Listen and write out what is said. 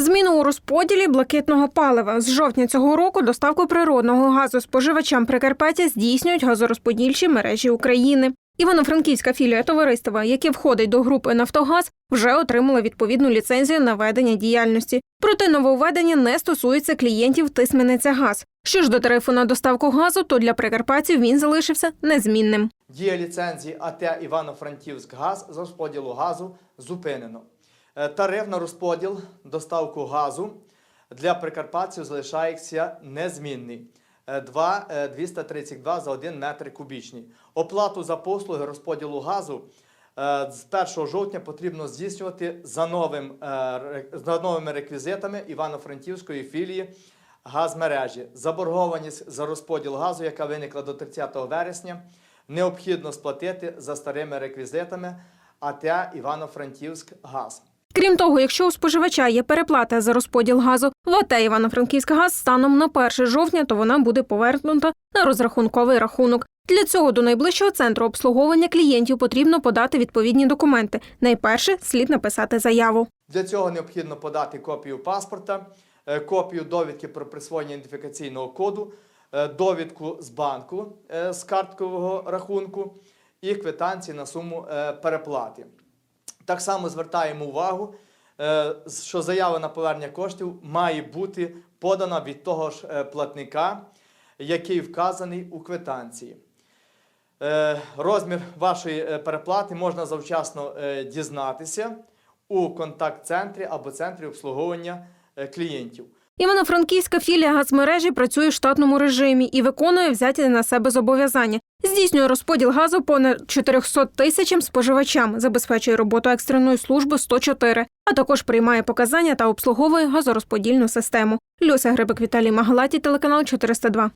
Зміну у розподілі блакитного палива з жовтня цього року доставку природного газу споживачам Прикарпаття здійснюють газорозподільчі мережі України. Івано-Франківська філія товариства, яке входить до групи Нафтогаз, вже отримала відповідну ліцензію на ведення діяльності. Проте нововведення не стосується клієнтів Тисмениця Газ. Що ж до тарифу на доставку газу, то для прикарпатців він залишився незмінним. Дія ліцензії АТ Івано-Франківськ-Газ з розподілу газу зупинено. Е, Тариф на розподіл доставку газу для прикарпатців залишається незмінний. Е, 2, е, 232 за 1 метр кубічний. Оплату за послуги розподілу газу е, з 1 жовтня потрібно здійснювати за, новим, е, за новими реквізитами Івано-Франківської філії газмережі. Заборгованість за розподіл газу, яка виникла до 30 вересня, необхідно сплатити за старими реквізитами АТ Івано-Франківськ газ. Крім того, якщо у споживача є переплата за розподіл газу в АТ Івано-Франківська газ станом на 1 жовтня, то вона буде повернута на розрахунковий рахунок. Для цього до найближчого центру обслуговування клієнтів потрібно подати відповідні документи. Найперше слід написати заяву. Для цього необхідно подати копію паспорта, е, копію довідки про присвоєння ідентифікаційного коду, е, довідку з банку е, з карткового рахунку і квитанції на суму переплати. Так само звертаємо увагу, е, що заява на повернення коштів має бути подана від того ж е, платника, який вказаний у квитанції. Е, Розмір вашої переплати можна завчасно дізнатися у контакт-центрі або центрі обслуговування клієнтів. Івано-Франківська філія газмережі працює в штатному режимі і виконує взяті на себе зобов'язання. Здійснює розподіл газу понад 400 тисячам споживачам, забезпечує роботу екстреної служби 104, а також приймає показання та обслуговує газорозподільну систему. Люся Грибик Віталій Магалаті, телеканал 402.